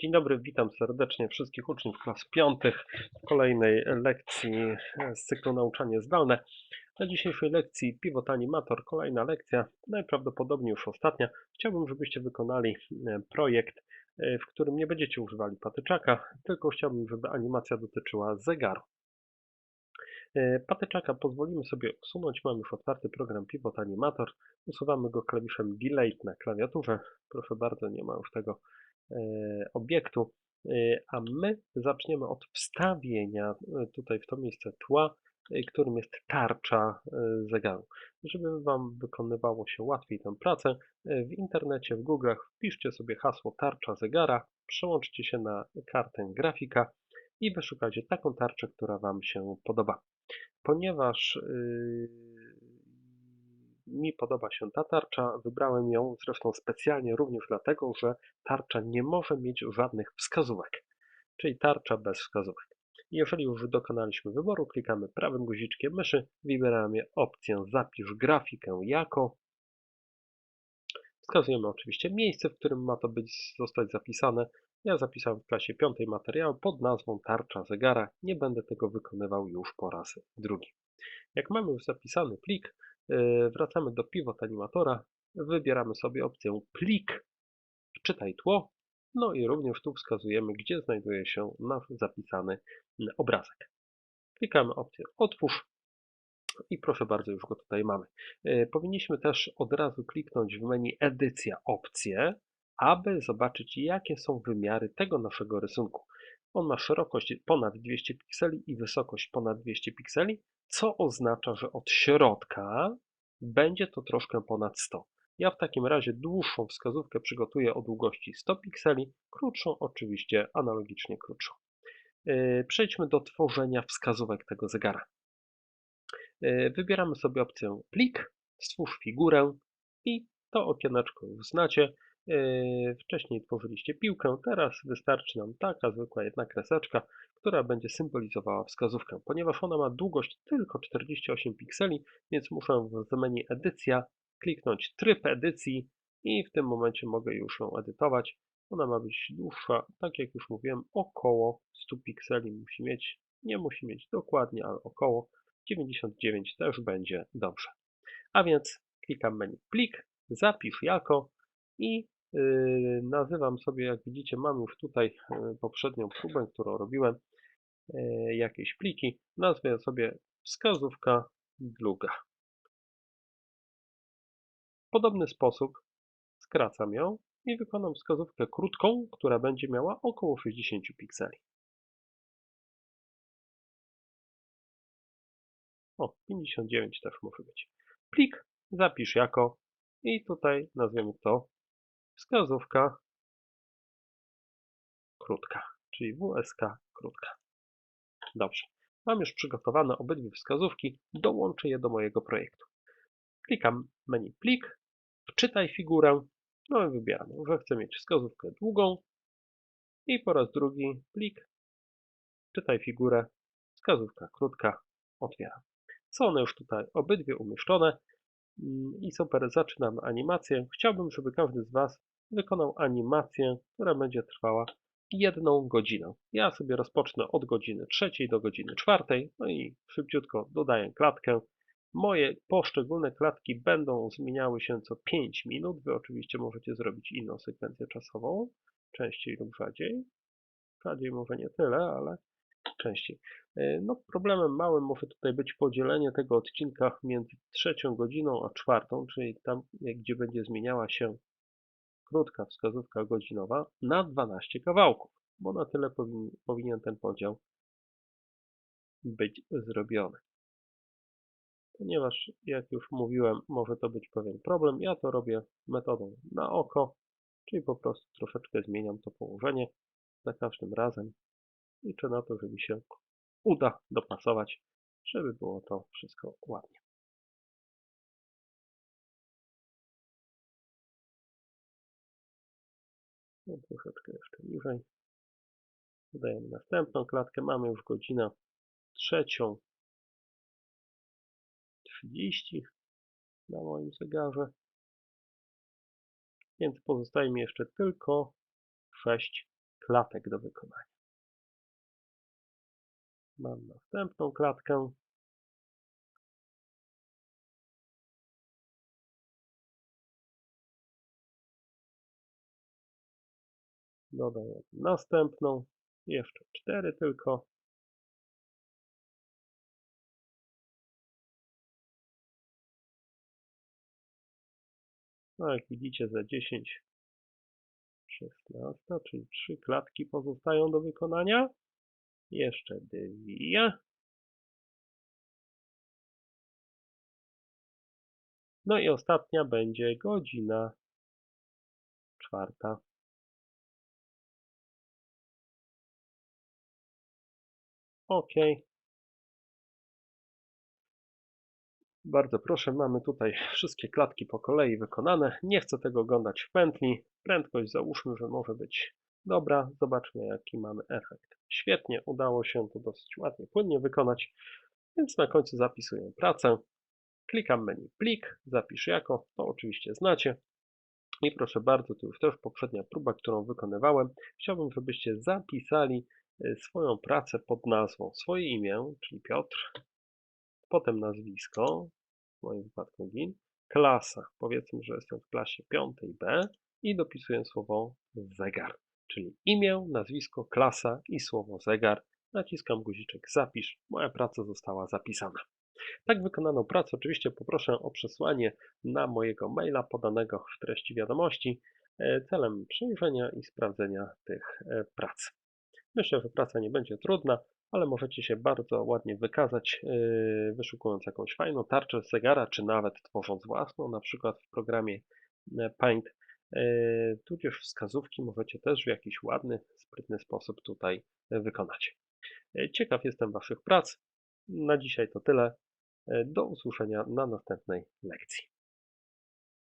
Dzień dobry, witam serdecznie wszystkich uczniów klas piątych w kolejnej lekcji z cyklu Nauczanie Zdalne. Na dzisiejszej lekcji Pivot Animator, kolejna lekcja, najprawdopodobniej już ostatnia. Chciałbym, żebyście wykonali e, projekt, e, w którym nie będziecie używali patyczaka, tylko chciałbym, żeby animacja dotyczyła zegaru. E, Patyczaka pozwolimy sobie usunąć. Mam już otwarty program Pivot Animator. Usuwamy go klawiszem Delete na klawiaturze. Proszę bardzo, nie ma już tego e, obiektu. E, A my zaczniemy od wstawienia e, tutaj w to miejsce tła, e, którym jest tarcza e, zegaru. Żeby Wam wykonywało się łatwiej tę pracę, e, w internecie, w Google'ach wpiszcie sobie hasło tarcza zegara, przełączcie się na kartę grafika i wyszukajcie taką tarczę, która Wam się podoba. Ponieważ yy, mi podoba się ta tarcza, wybrałem ją zresztą specjalnie również dlatego, że tarcza nie może mieć żadnych wskazówek, czyli tarcza bez wskazówek. Jeżeli już dokonaliśmy wyboru, klikamy prawym guziczkiem myszy, wybieramy opcję Zapisz grafikę jako. Wskazujemy oczywiście miejsce, w którym ma to być, zostać zapisane. Ja zapisałem w klasie piątej materiał pod nazwą Tarcza Zegara. Nie będę tego wykonywał już po raz drugi. Jak mamy już zapisany plik, yy, wracamy do Pivot Animatora, wybieramy sobie opcję Plik, wczytaj tło, no i również tu wskazujemy, gdzie znajduje się nasz zapisany mm, obrazek. Klikamy opcję Otwórz i proszę bardzo, już go tutaj mamy. Yy, Powinniśmy też od razu kliknąć w menu Edycja opcje, aby zobaczyć, jakie są wymiary tego naszego rysunku. On ma szerokość ponad 200 pikseli i wysokość ponad 200 pikseli, co oznacza, że od środka będzie to troszkę ponad 100. Ja w takim razie dłuższą wskazówkę przygotuję o długości 100 pikseli, krótszą oczywiście analogicznie krótszą. Yy, Przejdźmy do tworzenia wskazówek tego zegara. Yy, Wybieramy sobie opcję plik, stwórz figurę i to okieneczko już znacie. Yy, Wcześniej tworzyliście piłkę, teraz wystarczy nam taka zwykła jedna kreseczka, która będzie symbolizowała wskazówkę. Ponieważ ona ma długość tylko 48 pikseli, więc muszę w menu edycja kliknąć tryb edycji i w tym momencie mogę już ją edytować. Ona ma być dłuższa, tak jak już mówiłem, około 100 pikseli musi mieć, nie musi mieć dokładnie, ale około 99 też będzie dobrze. A więc klikam menu plik, zapisz jako i Yy, nazywam sobie, jak widzicie, mam już tutaj yy, poprzednią próbę, którą robiłem, yy, jakieś pliki. Nazwę sobie wskazówka długa. W podobny sposób skracam ją i wykonam wskazówkę krótką, która będzie miała około 60 pikseli. O, 59 też może być. Plik zapisz jako i tutaj nazwiemy to wskazówka krótka, czyli WSK krótka. Dobrze. Mam już przygotowane obydwie wskazówki, dołączę je do mojego projektu. Klikam menu plik, wczytaj figurę, no i wybieram, że chcę mieć wskazówkę długą i po raz drugi plik, czytaj figurę, wskazówka krótka, otwieram. Są one już tutaj obydwie umieszczone. Mm, I super, zaczynamy animację. Chciałbym, żeby każdy z Was wykonał animację, która będzie trwała jedną godzinę. Ja sobie rozpocznę od godziny trzeciej do godziny czwartej, no i szybciutko dodaję klatkę. Moje poszczególne klatki będą zmieniały się co 5 minut. Wy oczywiście możecie zrobić inną sekwencję czasową, częściej lub rzadziej. Rzadziej może nie tyle, ale częściej. E, No, problemem małym może tutaj być podzielenie tego odcinka między trzecią godziną a czwartą, czyli tam, gdzie będzie zmieniała się krótka wskazówka godzinowa na 12 kawałków, bo na tyle powin, powinien ten podział być zrobiony. Ponieważ, jak już mówiłem, może to być pewien problem, ja to robię metodą na oko, czyli po prostu troszeczkę zmieniam to położenie za każdym razem. Liczę na to, że mi się uda dopasować, żeby było to wszystko ładnie. No, troszeczkę jeszcze niżej. Dodajemy następną klatkę. Mamy już godzinę trzecią 30 na moim zegarze. Więc pozostaje mi jeszcze tylko 6 klatek do wykonania. Mam następną klatkę. Dodaję następną. Jeszcze cztery tylko. No jak widzicie za 10, 16, czyli trzy klatki pozostają do wykonania. Jeszcze dwie. No i ostatnia będzie godzina czwarta. OK. Bardzo proszę, mamy tutaj wszystkie klatki po kolei wykonane. Nie chcę tego oglądać w pętli. Prędkość załóżmy, że może być dobra. Zobaczmy, jaki mamy efekt. Świetnie, udało się to dosyć ładnie, płynnie wykonać. Więc na końcu zapisuję pracę. Klikam menu plik, zapisz jako, to oczywiście znacie. I proszę bardzo, to już też poprzednia próba, którą wykonywałem. Chciałbym, żebyście zapisali y, swoją pracę pod nazwą, swoje imię, czyli Piotr, potem nazwisko, w moim wypadku GIN, klasa, powiedzmy, że jestem w klasie 5B i dopisuję słowo zegar, czyli imię, nazwisko, klasa i słowo zegar. Naciskam guziczek zapisz, moja praca została zapisana. Tak wykonaną pracę oczywiście poproszę o przesłanie na mojego maila podanego w treści wiadomości e, celem przejrzenia i sprawdzenia tych e, prac. Myślę, że praca nie będzie trudna, ale możecie się bardzo ładnie wykazać, yy, wyszukując jakąś fajną tarczę zegara, czy nawet tworząc własną, na przykład w programie e, Paint, tudzież wskazówki możecie też w jakiś ładny, sprytny sposób tutaj wykonać. Yy, Ciekaw jestem Waszych prac. Na dzisiaj to tyle. Do usłyszenia na następnej lekcji.